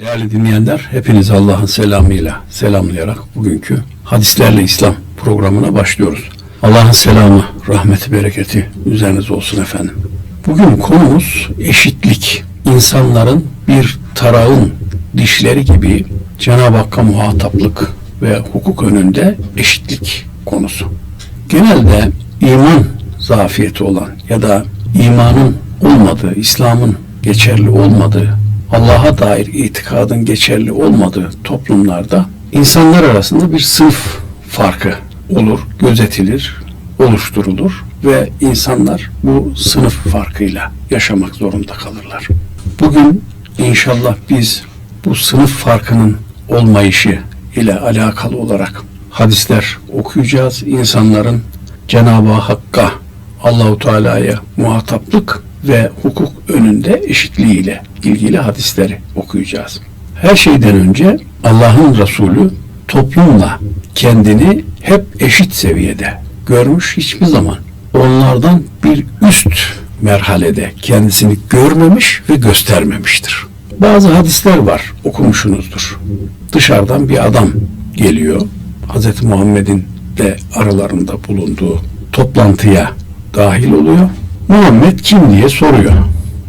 Değerli dinleyenler, hepiniz Allah'ın selamıyla selamlayarak bugünkü Hadislerle İslam programına başlıyoruz. Allah'ın selamı, rahmeti, bereketi üzerinize olsun efendim. Bugün konumuz eşitlik. İnsanların bir tarağın dişleri gibi Cenab-ı Hakk'a muhataplık ve hukuk önünde eşitlik konusu. Genelde iman zafiyeti olan ya da imanın olmadığı, İslam'ın geçerli olmadığı, Allah'a dair itikadın geçerli olmadığı toplumlarda insanlar arasında bir sınıf farkı olur, gözetilir, oluşturulur ve insanlar bu sınıf farkıyla yaşamak zorunda kalırlar. Bugün inşallah biz bu sınıf farkının olmayışı ile alakalı olarak hadisler okuyacağız. İnsanların Cenab-ı Hakk'a, Allahu Teala'ya muhataplık ve hukuk önünde eşitliğiyle ilgili hadisleri okuyacağız. Her şeyden önce Allah'ın Resulü toplumla kendini hep eşit seviyede görmüş hiçbir zaman onlardan bir üst merhalede kendisini görmemiş ve göstermemiştir. Bazı hadisler var okumuşsunuzdur. Dışarıdan bir adam geliyor. Hz. Muhammed'in de aralarında bulunduğu toplantıya dahil oluyor. Muhammed kim diye soruyor.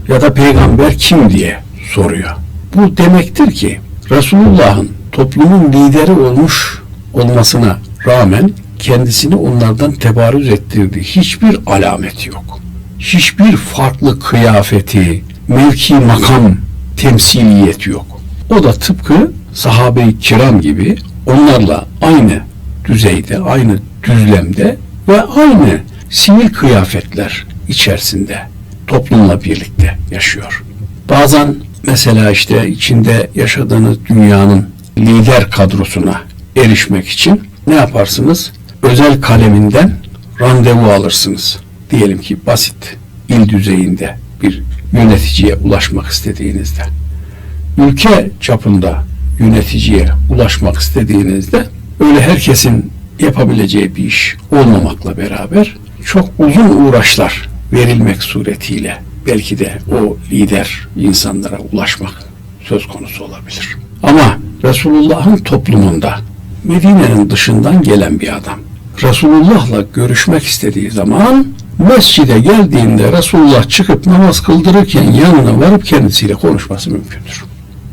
Ya da peygamber kim diye soruyor. Bu demektir ki Resulullah'ın toplumun lideri olmuş olmasına rağmen kendisini onlardan tebarüz ettirdiği hiçbir alameti yok. Hiçbir farklı kıyafeti, mevki makam temsiliyeti yok. O da tıpkı sahabe-i kiram gibi onlarla aynı düzeyde, aynı düzlemde ve aynı sivil kıyafetler içerisinde toplumla birlikte yaşıyor. Bazen mesela işte içinde yaşadığınız dünyanın lider kadrosuna erişmek için ne yaparsınız? Özel kaleminden randevu alırsınız. Diyelim ki basit il düzeyinde bir yöneticiye ulaşmak istediğinizde. Ülke çapında yöneticiye ulaşmak istediğinizde öyle herkesin yapabileceği bir iş olmamakla beraber çok uzun uğraşlar verilmek suretiyle belki de o lider insanlara ulaşmak söz konusu olabilir. Ama Resulullah'ın toplumunda Medine'nin dışından gelen bir adam Resulullah'la görüşmek istediği zaman mescide geldiğinde Resulullah çıkıp namaz kıldırırken yanına varıp kendisiyle konuşması mümkündür.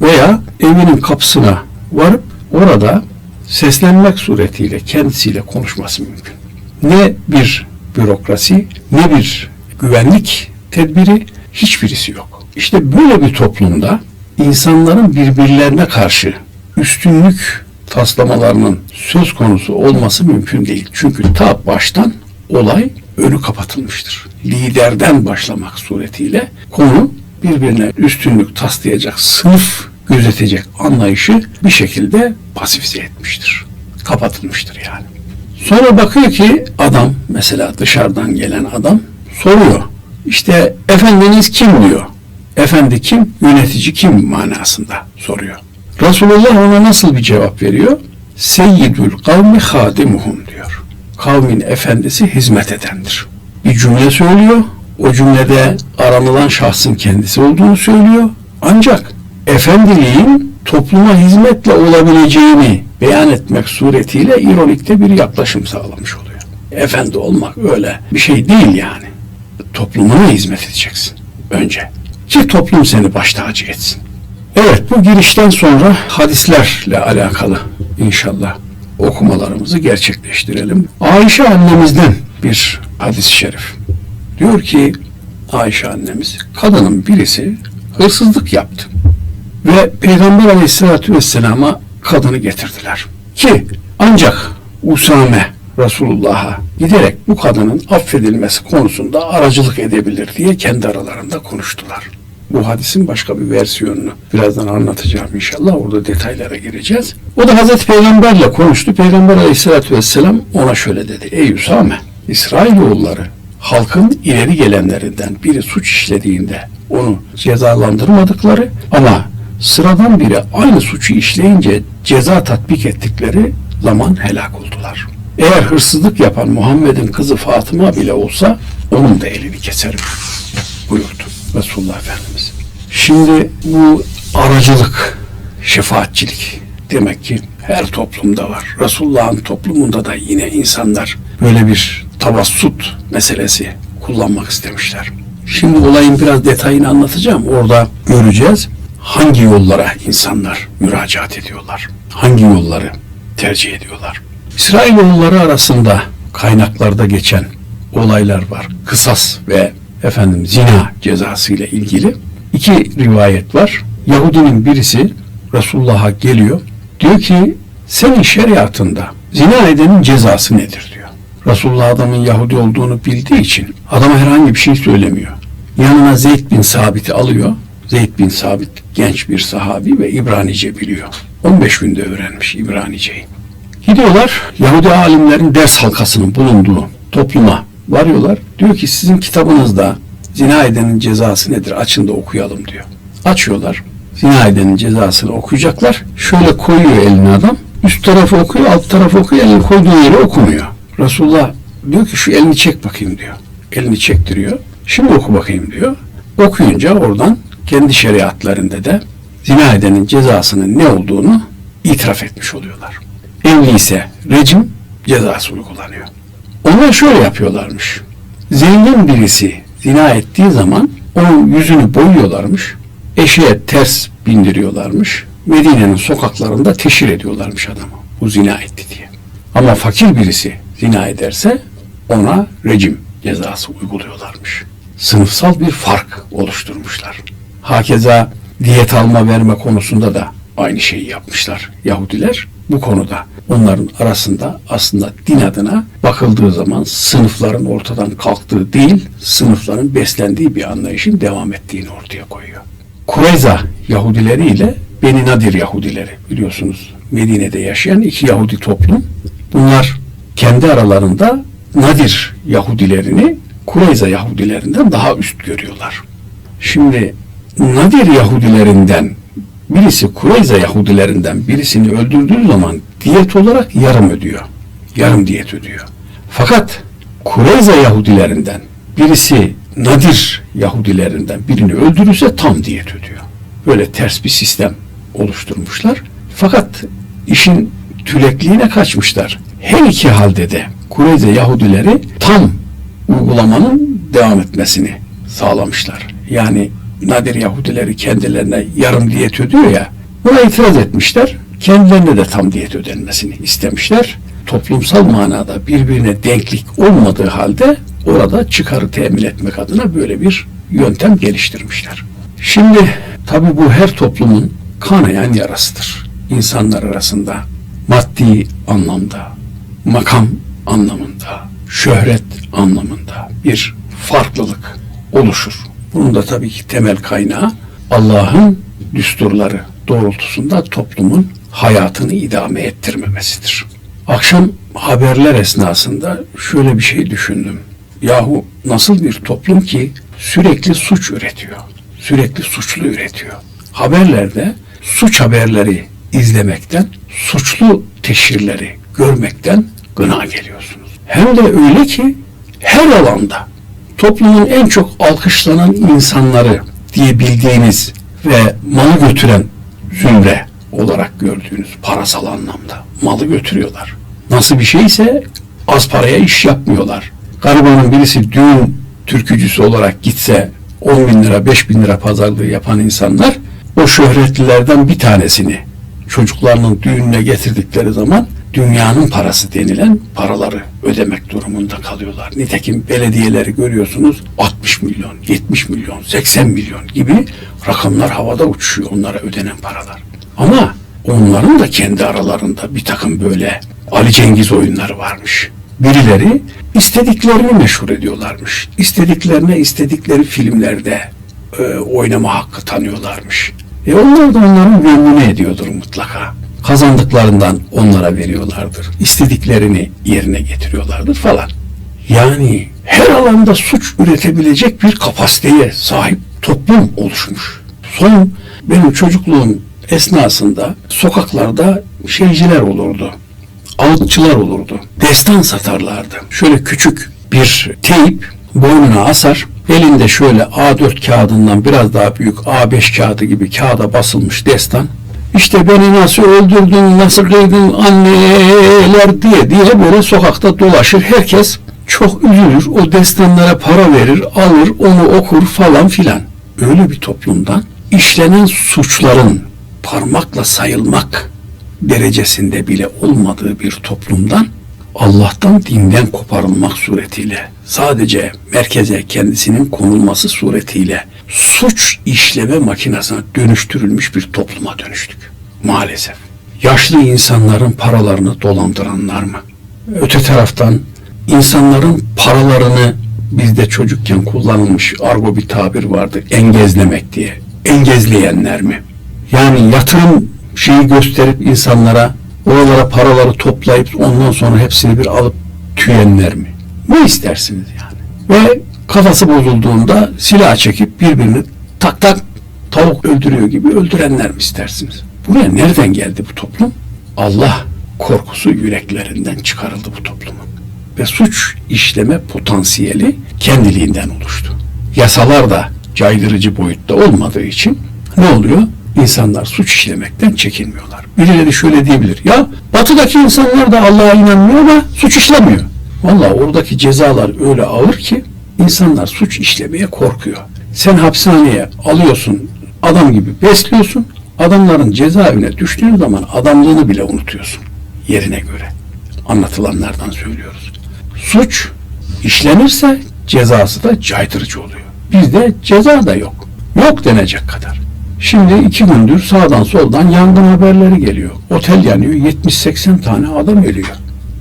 Veya evinin kapısına varıp orada seslenmek suretiyle kendisiyle konuşması mümkün. Ne bir bürokrasi ne bir güvenlik tedbiri hiçbirisi yok. İşte böyle bir toplumda insanların birbirlerine karşı üstünlük taslamalarının söz konusu olması mümkün değil. Çünkü ta baştan olay önü kapatılmıştır. Liderden başlamak suretiyle konu birbirine üstünlük taslayacak, sınıf gözetecek anlayışı bir şekilde pasifize etmiştir. Kapatılmıştır yani. Sonra bakıyor ki adam mesela dışarıdan gelen adam soruyor. İşte efendiniz kim diyor. Efendi kim? Yönetici kim manasında soruyor. Resulullah ona nasıl bir cevap veriyor? Seyyidül kavmi hadimuhum diyor. Kavmin efendisi hizmet edendir. Bir cümle söylüyor. O cümlede aranılan şahsın kendisi olduğunu söylüyor. Ancak efendiliğin topluma hizmetle olabileceğini beyan etmek suretiyle ironikte bir yaklaşım sağlamış oluyor. Efendi olmak öyle bir şey değil yani. Toplumuna hizmet edeceksin önce. Ki toplum seni baş tacı etsin. Evet bu girişten sonra hadislerle alakalı inşallah okumalarımızı gerçekleştirelim. Ayşe annemizden bir hadis-i şerif. Diyor ki Ayşe annemiz kadının birisi hırsızlık yaptı. Ve Peygamber Aleyhisselatü Vesselam'a kadını getirdiler. Ki ancak Usame Resulullah'a giderek bu kadının affedilmesi konusunda aracılık edebilir diye kendi aralarında konuştular. Bu hadisin başka bir versiyonunu birazdan anlatacağım inşallah. Orada detaylara gireceğiz. O da Hazreti Peygamberle konuştu. Peygamber Aleyhisselatü Vesselam ona şöyle dedi. Ey Usame, İsrailoğulları halkın ileri gelenlerinden biri suç işlediğinde onu cezalandırmadıkları ama sıradan biri aynı suçu işleyince ceza tatbik ettikleri zaman helak oldular. Eğer hırsızlık yapan Muhammed'in kızı Fatıma bile olsa onun da elini keserim buyurdu Resulullah Efendimiz. Şimdi bu aracılık şefaatçilik. Demek ki her toplumda var. Resulullah'ın toplumunda da yine insanlar böyle bir tavassut meselesi kullanmak istemişler. Şimdi olayın biraz detayını anlatacağım. Orada göreceğiz hangi yollara insanlar müracaat ediyorlar. Hangi yolları tercih ediyorlar. İsrailoğulları arasında kaynaklarda geçen olaylar var. Kısas ve efendim zina cezası ile ilgili iki rivayet var. Yahudinin birisi Resulullah'a geliyor. Diyor ki senin şeriatında zina edenin cezası nedir diyor. Resulullah adamın Yahudi olduğunu bildiği için adama herhangi bir şey söylemiyor. Yanına Zeyd bin Sabit'i alıyor. Zeyd bin Sabit genç bir sahabi ve İbranice biliyor. 15 günde öğrenmiş İbranice'yi. Gidiyorlar Yahudi alimlerin ders halkasının bulunduğu topluma varıyorlar. Diyor ki sizin kitabınızda zina edenin cezası nedir? Açın da okuyalım diyor. Açıyorlar. Zina edenin cezasını okuyacaklar. Şöyle koyuyor elini adam. Üst tarafı okuyor, alt tarafı okuyor. Elini koyduğu yeri okumuyor. Resulullah diyor ki şu elini çek bakayım diyor. Elini çektiriyor. Şimdi oku bakayım diyor. Okuyunca oradan kendi şeriatlarında da zina edenin cezasının ne olduğunu itiraf etmiş oluyorlar. Evli ise rejim cezası uygulanıyor. Onlar şöyle yapıyorlarmış. Zengin birisi zina ettiği zaman onun yüzünü boyuyorlarmış. Eşeğe ters bindiriyorlarmış. Medine'nin sokaklarında teşhir ediyorlarmış adamı. Bu zina etti diye. Ama fakir birisi zina ederse ona rejim cezası uyguluyorlarmış. Sınıfsal bir fark oluşturmuşlar. Hakeza diyet alma verme konusunda da aynı şeyi yapmışlar Yahudiler. Bu konuda onların arasında aslında din adına bakıldığı zaman sınıfların ortadan kalktığı değil, sınıfların beslendiği bir anlayışın devam ettiğini ortaya koyuyor. Kureyza Yahudileri ile Beni Nadir Yahudileri biliyorsunuz Medine'de yaşayan iki Yahudi toplum. Bunlar kendi aralarında Nadir Yahudilerini Kureyza Yahudilerinden daha üst görüyorlar. Şimdi Nadir Yahudilerinden birisi Kureyza Yahudilerinden birisini öldürdüğü zaman diyet olarak yarım ödüyor. Yarım diyet ödüyor. Fakat Kureyza Yahudilerinden birisi Nadir Yahudilerinden birini öldürürse tam diyet ödüyor. Böyle ters bir sistem oluşturmuşlar. Fakat işin tülekliğine kaçmışlar. Her iki halde de Kureyze Yahudileri tam uygulamanın devam etmesini sağlamışlar. Yani Nadir Yahudileri kendilerine yarım diyet ödüyor ya buna itiraz etmişler. Kendilerine de tam diyet ödenmesini istemişler. Toplumsal manada birbirine denklik olmadığı halde orada çıkarı temin etmek adına böyle bir yöntem geliştirmişler. Şimdi tabi bu her toplumun kanayan yarasıdır. İnsanlar arasında maddi anlamda, makam anlamında, şöhret anlamında bir farklılık oluşur. Bunun da tabii ki temel kaynağı Allah'ın düsturları doğrultusunda toplumun hayatını idame ettirmemesidir. Akşam haberler esnasında şöyle bir şey düşündüm. Yahu nasıl bir toplum ki sürekli suç üretiyor. Sürekli suçlu üretiyor. Haberlerde suç haberleri izlemekten, suçlu teşhirleri görmekten gına geliyorsunuz. Hem de öyle ki her alanda toplumun en çok alkışlanan insanları diye bildiğiniz ve malı götüren zümre olarak gördüğünüz parasal anlamda malı götürüyorlar. Nasıl bir şeyse az paraya iş yapmıyorlar. Garibanın birisi düğün türkücüsü olarak gitse 10 bin lira 5 bin lira pazarlığı yapan insanlar o şöhretlilerden bir tanesini çocuklarının düğününe getirdikleri zaman dünyanın parası denilen paraları ödemek durumunda kalıyorlar. Nitekim belediyeleri görüyorsunuz 60 milyon, 70 milyon, 80 milyon gibi rakamlar havada uçuşuyor onlara ödenen paralar. Ama onların da kendi aralarında bir takım böyle Ali Cengiz oyunları varmış. Birileri istediklerini meşhur ediyorlarmış. İstediklerine istedikleri filmlerde e, oynama hakkı tanıyorlarmış. E onlar da onların gönlünü ediyordur mutlaka. Kazandıklarından onlara veriyorlardır. İstediklerini yerine getiriyorlardır falan. Yani her alanda suç üretebilecek bir kapasiteye sahip toplum oluşmuş. Son benim çocukluğum esnasında sokaklarda şeyciler olurdu. Alıkçılar olurdu. Destan satarlardı. Şöyle küçük bir teyip boynuna asar. Elinde şöyle A4 kağıdından biraz daha büyük A5 kağıdı gibi kağıda basılmış destan. İşte beni nasıl öldürdün, nasıl kıydın anneler diye diye böyle sokakta dolaşır. Herkes çok üzülür. O destanlara para verir, alır, onu okur falan filan. Öyle bir toplumdan işlenen suçların parmakla sayılmak derecesinde bile olmadığı bir toplumdan Allah'tan dinden koparılmak suretiyle sadece merkeze kendisinin konulması suretiyle suç işleme makinesine dönüştürülmüş bir topluma dönüştük. Maalesef. Yaşlı insanların paralarını dolandıranlar mı? Öte taraftan insanların paralarını bizde çocukken kullanılmış argo bir tabir vardı. Engezlemek diye. Engezleyenler mi? Yani yatırım şeyi gösterip insanlara oralara paraları toplayıp ondan sonra hepsini bir alıp tüyenler mi? Ne istersiniz yani? Ve kafası bozulduğunda silah çekip birbirini tak tak tavuk öldürüyor gibi öldürenler mi istersiniz? Buraya nereden geldi bu toplum? Allah korkusu yüreklerinden çıkarıldı bu toplumun. Ve suç işleme potansiyeli kendiliğinden oluştu. Yasalar da caydırıcı boyutta olmadığı için ne oluyor? İnsanlar suç işlemekten çekinmiyorlar. Birileri şöyle diyebilir. Ya batıdaki insanlar da Allah'a inanmıyor ama suç işlemiyor. Vallahi oradaki cezalar öyle ağır ki insanlar suç işlemeye korkuyor. Sen hapishaneye alıyorsun, adam gibi besliyorsun. Adamların cezaevine düştüğün zaman adamlığını bile unutuyorsun. Yerine göre. Anlatılanlardan söylüyoruz. Suç işlenirse cezası da caydırıcı oluyor. Bizde ceza da yok. Yok denecek kadar. Şimdi iki gündür sağdan soldan yangın haberleri geliyor. Otel yanıyor, 70-80 tane adam ölüyor.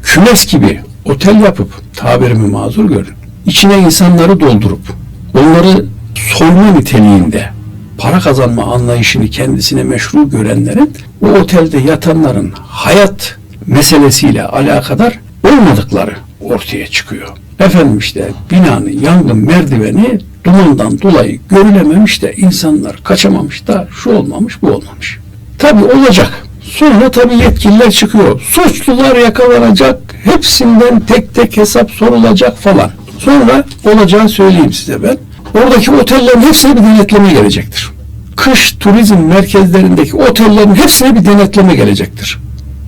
Kümes gibi otel yapıp, tabirimi mazur görün, içine insanları doldurup, onları soyma niteliğinde para kazanma anlayışını kendisine meşru görenlerin o otelde yatanların hayat meselesiyle alakadar olmadıkları ortaya çıkıyor. Efendim işte binanın yangın merdiveni dumandan dolayı görülememiş de insanlar kaçamamış da şu olmamış bu olmamış. Tabi olacak. Sonra tabi yetkililer çıkıyor. Suçlular yakalanacak. Hepsinden tek tek hesap sorulacak falan. Sonra olacağını söyleyeyim size ben. Oradaki otellerin hepsine bir denetleme gelecektir. Kış turizm merkezlerindeki otellerin hepsine bir denetleme gelecektir.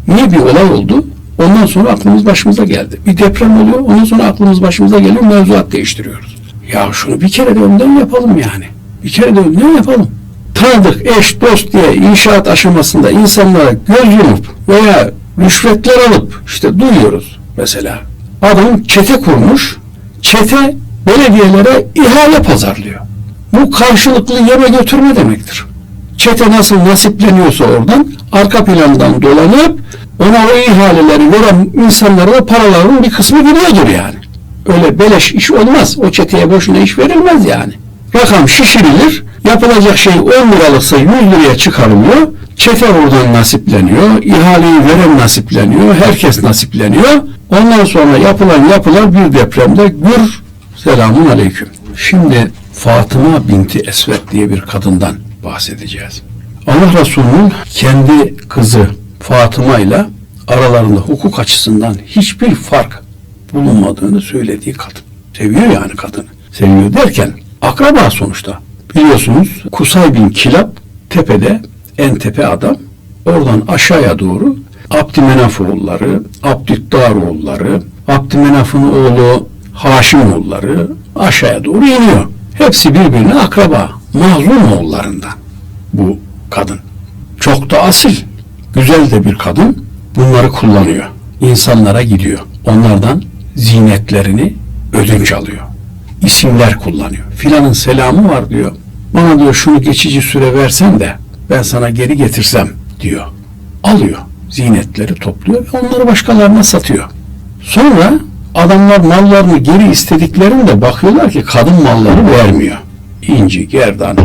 Niye bir olay oldu? Ondan sonra aklımız başımıza geldi. Bir deprem oluyor, ondan sonra aklımız başımıza geliyor, mevzuat değiştiriyoruz. Ya şunu bir kere de önden yapalım yani. Bir kere de önden yapalım. Tanıdık, eş, dost diye inşaat aşamasında insanlara göz yumup veya rüşvetler alıp işte duyuyoruz mesela. Adam çete kurmuş, çete belediyelere ihale pazarlıyor. Bu karşılıklı yeme götürme demektir. Çete nasıl nasipleniyorsa oradan arka plandan dolanıp ona o ihaleleri veren insanlara da paraların bir kısmı gidiyordur yani. Öyle beleş iş olmaz. O çeteye boşuna iş verilmez yani. Rakam şişirilir. Yapılacak şey 10 liralıksa 100 liraya çıkarılıyor. Çete oradan nasipleniyor. ihaleyi veren nasipleniyor. Herkes nasipleniyor. Ondan sonra yapılan yapılar bir depremde gür selamun aleyküm. Şimdi Fatıma binti Esved diye bir kadından bahsedeceğiz. Allah Resulü'nün kendi kızı Fatıma ile aralarında hukuk açısından hiçbir fark bulunmadığını söylediği kadın. Seviyor yani kadını. Seviyor derken akraba sonuçta. Biliyorsunuz Kusay bin Kilab tepede en tepe adam. Oradan aşağıya doğru Abdümenaf oğulları, Abdüddar oğulları, Abdümenaf'ın oğlu Haşim oğulları aşağıya doğru iniyor. Hepsi birbirine akraba. Mazlum oğullarından bu kadın. Çok da asil, güzel de bir kadın bunları kullanıyor. İnsanlara gidiyor. Onlardan zinetlerini ödünç alıyor. İsimler kullanıyor. Filanın selamı var diyor. Bana diyor şunu geçici süre versen de ben sana geri getirsem diyor. Alıyor. Zinetleri topluyor ve onları başkalarına satıyor. Sonra adamlar mallarını geri istediklerinde bakıyorlar ki kadın malları vermiyor. İnci, gerdan,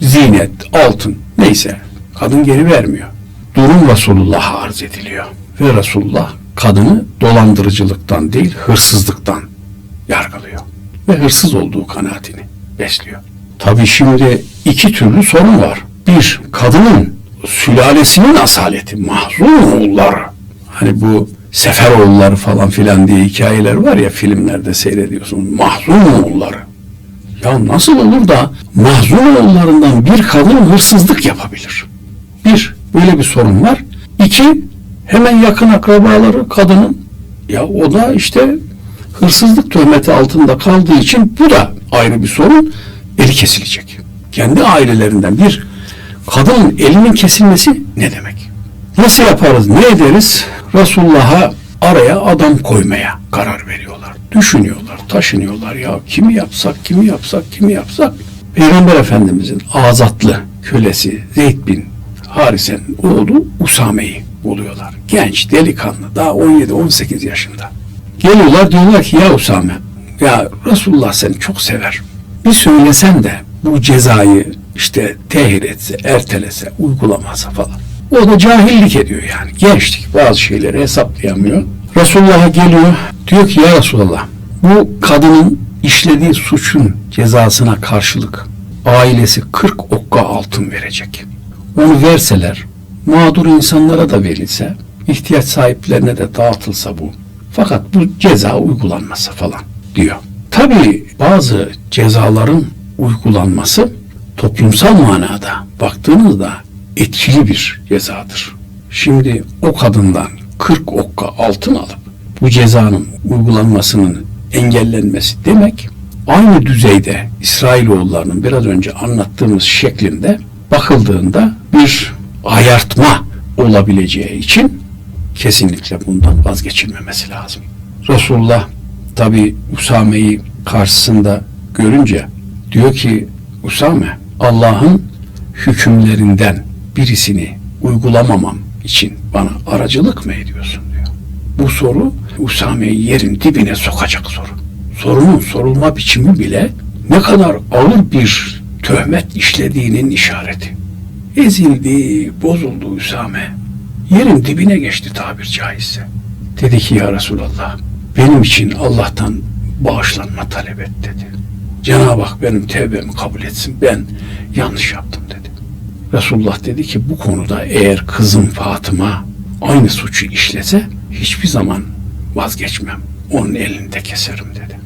zinet, altın neyse kadın geri vermiyor. Durum Resulullah'a arz ediliyor. Ve Resulullah kadını dolandırıcılıktan değil hırsızlıktan yargılıyor. Ve hırsız olduğu kanaatini besliyor. Tabi şimdi iki türlü sorun var. Bir, kadının sülalesinin asaleti, mahzun oğulları. Hani bu sefer oğulları falan filan diye hikayeler var ya filmlerde seyrediyorsun. Mahzun oğulları. Ya nasıl olur da mahzun oğullarından bir kadın hırsızlık yapabilir? Bir, Böyle bir sorun var. İki, hemen yakın akrabaları kadının ya o da işte hırsızlık töhmeti altında kaldığı için bu da ayrı bir sorun. Eli kesilecek. Kendi ailelerinden bir kadının elinin kesilmesi ne demek? Nasıl yaparız, ne ederiz? Resulullah'a araya adam koymaya karar veriyorlar. Düşünüyorlar, taşınıyorlar. Ya kimi yapsak, kimi yapsak, kimi yapsak? Peygamber Efendimizin azatlı kölesi Zeyd bin Harise'nin oğlu Usame'yi buluyorlar. Genç, delikanlı, daha 17-18 yaşında. Geliyorlar diyorlar ki ya Usame, ya Resulullah seni çok sever. Bir söylesen de bu cezayı işte tehir etse, ertelese, uygulamasa falan. O da cahillik ediyor yani. Gençlik bazı şeyleri hesaplayamıyor. Resulullah'a geliyor. Diyor ki ya Resulallah bu kadının işlediği suçun cezasına karşılık ailesi 40 okka altın verecek. Onu verseler mağdur insanlara da verilse ihtiyaç sahiplerine de dağıtılsa bu. Fakat bu ceza uygulanmasa falan diyor. Tabii bazı cezaların uygulanması toplumsal manada baktığınızda etkili bir cezadır. Şimdi o kadından 40 okka altın alıp bu cezanın uygulanmasının engellenmesi demek aynı düzeyde İsrailoğullarının biraz önce anlattığımız şeklinde bakıldığında bir ayartma olabileceği için kesinlikle bundan vazgeçilmemesi lazım. Resulullah tabi Usame'yi karşısında görünce diyor ki Usame Allah'ın hükümlerinden birisini uygulamamam için bana aracılık mı ediyorsun diyor. Bu soru Usame'yi yerin dibine sokacak soru. Sorunun sorulma biçimi bile ne kadar ağır bir töhmet işlediğinin işareti. Ezildi, bozuldu Usame. Yerin dibine geçti tabir caizse. Dedi ki ya Resulallah benim için Allah'tan bağışlanma talep et dedi. Cenab-ı Hak benim tevbemi kabul etsin. Ben yanlış yaptım dedi. Resulullah dedi ki bu konuda eğer kızım Fatıma aynı suçu işlese hiçbir zaman vazgeçmem. Onun elinde keserim dedi.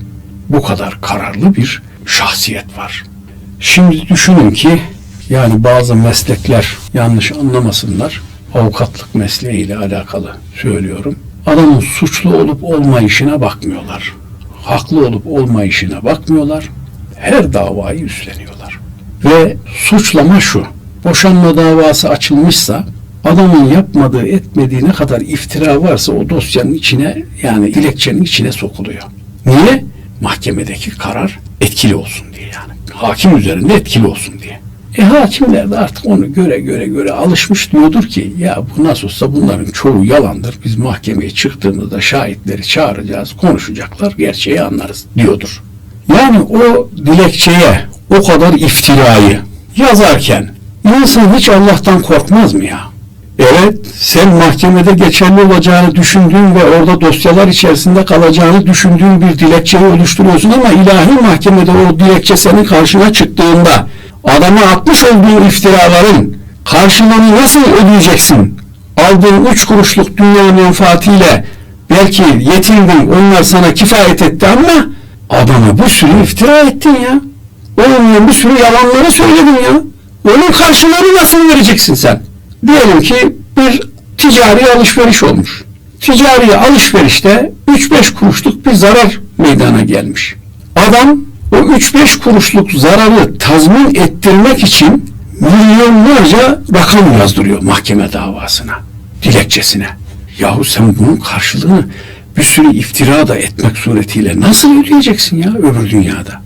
Bu kadar kararlı bir şahsiyet var. Şimdi düşünün ki yani bazı meslekler yanlış anlamasınlar. Avukatlık mesleğiyle alakalı söylüyorum. Adamın suçlu olup olmayışına bakmıyorlar. Haklı olup olmayışına bakmıyorlar. Her davayı üstleniyorlar. Ve suçlama şu. Boşanma davası açılmışsa adamın yapmadığı etmediği ne kadar iftira varsa o dosyanın içine yani dilekçenin içine sokuluyor. Niye? Mahkemedeki karar etkili olsun diye yani. Hakim üzerinde etkili olsun diye. E hakimler de artık onu göre göre göre alışmış diyordur ki ya bu nasıl olsa bunların çoğu yalandır. Biz mahkemeye çıktığımızda şahitleri çağıracağız, konuşacaklar, gerçeği anlarız diyordur. Yani o dilekçeye o kadar iftirayı yazarken insan hiç Allah'tan korkmaz mı ya? Evet, sen mahkemede geçerli olacağını düşündüğün ve orada dosyalar içerisinde kalacağını düşündüğün bir dilekçeyi oluşturuyorsun ama ilahi mahkemede o dilekçe senin karşına çıktığında adama atmış olduğun iftiraların karşılığını nasıl ödeyeceksin? Aldığın üç kuruşluk dünya menfaatiyle belki yetindin, onlar sana kifayet etti ama adama bir sürü iftira ettin ya. Olmayan bir sürü yalanları söyledin ya. Onun karşılığını nasıl vereceksin sen? Diyelim ki bir ticari alışveriş olmuş. Ticari alışverişte 3-5 kuruşluk bir zarar meydana gelmiş. Adam o 3-5 kuruşluk zararı tazmin ettirmek için milyonlarca rakam yazdırıyor mahkeme davasına, dilekçesine. Yahu sen bunun karşılığını bir sürü iftira da etmek suretiyle nasıl ödeyeceksin ya öbür dünyada?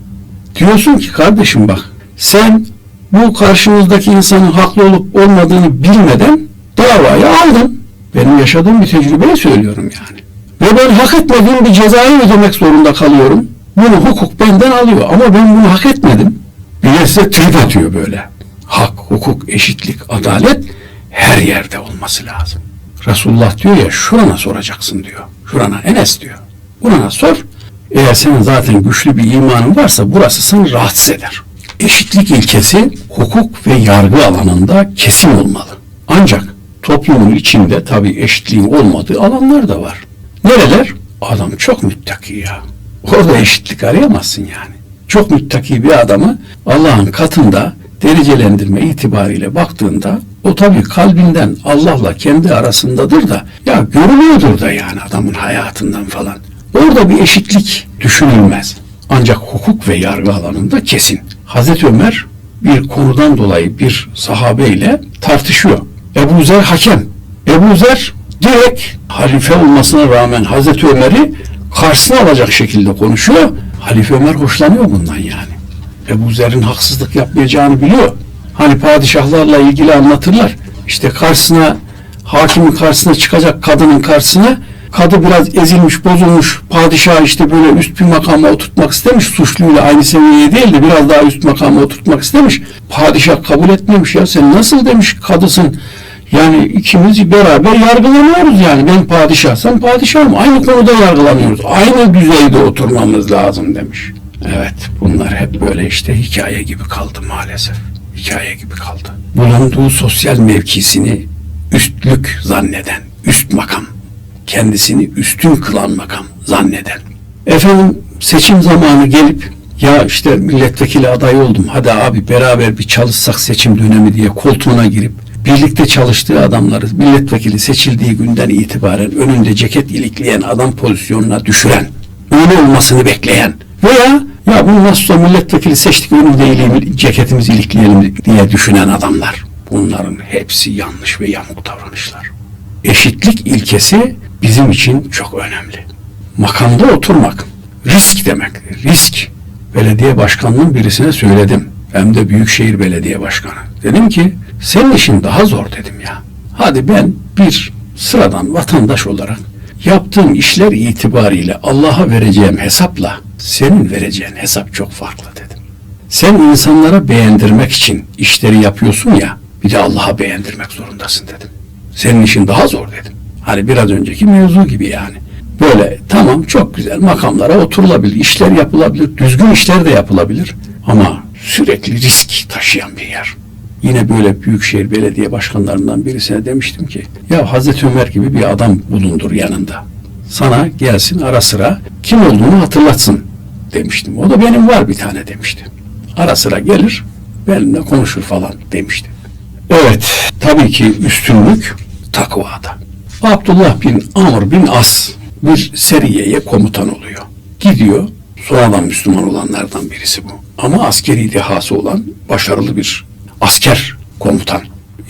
Diyorsun ki kardeşim bak sen bu karşınızdaki insanın haklı olup olmadığını bilmeden davayı aldın. Benim yaşadığım bir tecrübeyi söylüyorum yani. Ve ben hak etmediğim bir cezayı ödemek zorunda kalıyorum. Bunu hukuk benden alıyor ama ben bunu hak etmedim. Bir trip atıyor böyle. Hak, hukuk, eşitlik, adalet her yerde olması lazım. Resulullah diyor ya şurana soracaksın diyor. Şurana Enes diyor. Burana sor. Eğer senin zaten güçlü bir imanın varsa burası seni rahatsız eder. Eşitlik ilkesi hukuk ve yargı alanında kesin olmalı. Ancak toplumun içinde tabii eşitliğin olmadığı alanlar da var. Nereler? Adam çok müttaki ya. Orada eşitlik arayamazsın yani. Çok müttaki bir adamı Allah'ın katında derecelendirme itibariyle baktığında O tabii kalbinden Allah'la kendi arasındadır da ya görünüyordur da yani adamın hayatından falan. Orada bir eşitlik düşünülmez. Ancak hukuk ve yargı alanında kesin. Hazreti Ömer bir konudan dolayı bir sahabeyle tartışıyor. Ebu Zer hakem. Ebu Zer direkt halife olmasına rağmen Hazreti Ömer'i karşısına alacak şekilde konuşuyor. Halife Ömer hoşlanıyor bundan yani. Ebu Zer'in haksızlık yapmayacağını biliyor. Hani padişahlarla ilgili anlatırlar. İşte karşısına hakimin karşısına çıkacak kadının karşısına kadı biraz ezilmiş, bozulmuş. Padişah işte böyle üst bir makama oturtmak istemiş. Suçluyla aynı seviyeye değil de biraz daha üst makama oturtmak istemiş. Padişah kabul etmemiş ya. Sen nasıl demiş kadısın. Yani ikimiz beraber yargılanıyoruz yani. Ben padişah, sen padişahım. Aynı konuda yargılanıyoruz. Aynı düzeyde oturmamız lazım demiş. Evet bunlar hep böyle işte hikaye gibi kaldı maalesef. Hikaye gibi kaldı. Bulunduğu sosyal mevkisini üstlük zanneden, üst makam, kendisini üstün kılan makam zanneden. Efendim seçim zamanı gelip ya işte milletvekili adayı oldum. Hadi abi beraber bir çalışsak seçim dönemi diye koltuğuna girip birlikte çalıştığı adamları milletvekili seçildiği günden itibaren önünde ceket ilikleyen adam pozisyonuna düşüren, öyle olmasını bekleyen veya ya bunu nasılsa milletvekili seçtik ileğimi, ceketimizi ilikleyelim diye düşünen adamlar. Bunların hepsi yanlış ve yamuk davranışlar. Eşitlik ilkesi bizim için çok önemli. Makamda oturmak risk demek. Risk. Belediye başkanının birisine söyledim. Hem de Büyükşehir Belediye Başkanı. Dedim ki senin işin daha zor dedim ya. Hadi ben bir sıradan vatandaş olarak yaptığım işler itibariyle Allah'a vereceğim hesapla senin vereceğin hesap çok farklı dedim. Sen insanlara beğendirmek için işleri yapıyorsun ya bir de Allah'a beğendirmek zorundasın dedim. Senin işin daha zor dedim. Hani biraz önceki mevzu gibi yani. Böyle tamam çok güzel makamlara oturulabilir, işler yapılabilir, düzgün işler de yapılabilir. Ama sürekli risk taşıyan bir yer. Yine böyle Büyükşehir Belediye Başkanlarından birisine demiştim ki ya Hazreti Ömer gibi bir adam bulundur yanında. Sana gelsin ara sıra kim olduğunu hatırlatsın demiştim. O da benim var bir tane demişti. Ara sıra gelir benimle konuşur falan demişti. Evet tabii ki üstünlük takvada. Abdullah bin Amr bin As bir seriyeye komutan oluyor. Gidiyor sonradan Müslüman olanlardan birisi bu. Ama askeri dehası olan başarılı bir asker komutan.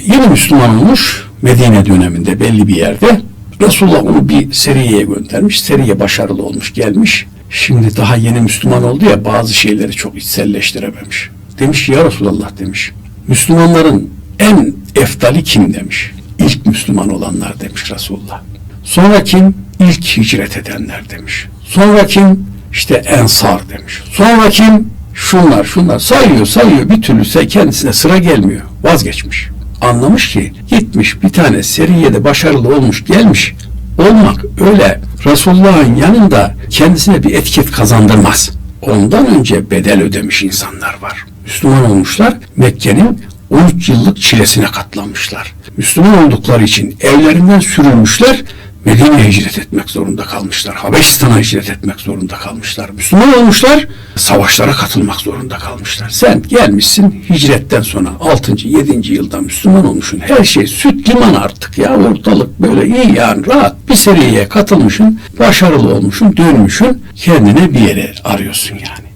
Yeni Müslüman olmuş Medine döneminde belli bir yerde. Resulullah onu bir seriyeye göndermiş. Seriye başarılı olmuş gelmiş. Şimdi daha yeni Müslüman oldu ya bazı şeyleri çok içselleştirememiş. Demiş ya Resulallah demiş. Müslümanların en eftali kim demiş. İlk Müslüman olanlar demiş Resulullah. Sonra kim? İlk hicret edenler demiş. Sonra kim? İşte ensar demiş. Sonra kim? Şunlar şunlar sayıyor sayıyor bir türlü kendisine sıra gelmiyor. Vazgeçmiş. Anlamış ki gitmiş bir tane seriyede başarılı olmuş gelmiş. Olmak öyle Resulullah'ın yanında kendisine bir etiket kazandırmaz. Ondan önce bedel ödemiş insanlar var. Müslüman olmuşlar Mekke'nin 13 yıllık çilesine katlanmışlar. Müslüman oldukları için evlerinden sürülmüşler, Medine'ye hicret etmek zorunda kalmışlar. Habeşistan'a hicret etmek zorunda kalmışlar. Müslüman olmuşlar, savaşlara katılmak zorunda kalmışlar. Sen gelmişsin hicretten sonra 6. 7. yılda Müslüman olmuşsun. Her şey süt liman artık ya ortalık böyle iyi yani rahat. Bir seriye katılmışsın, başarılı olmuşsun, dönmüşsün. Kendine bir yere arıyorsun yani.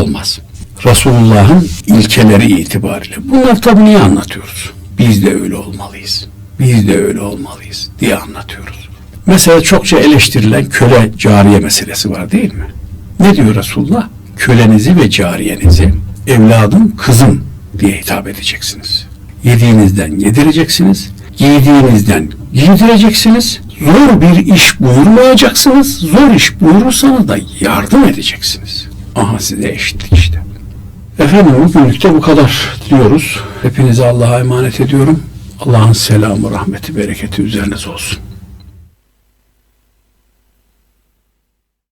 Olmaz. Resulullah'ın ilkeleri itibariyle. Bunlar tabii niye anlatıyoruz? Biz de öyle olmalıyız. Biz de öyle olmalıyız diye anlatıyoruz. Mesela çokça eleştirilen köle cariye meselesi var değil mi? Ne diyor Resulullah? Kölenizi ve cariyenizi evladım, kızım diye hitap edeceksiniz. Yediğinizden yedireceksiniz, giydiğinizden giydireceksiniz. Zor bir iş buyurmayacaksınız. Zor iş buyurursanız da yardım edeceksiniz. Aha size eşitlik işte. Efendim bugünlük bu kadar diyoruz. Hepinize Allah'a emanet ediyorum. Allah'ın selamı, rahmeti, bereketi üzerinize olsun.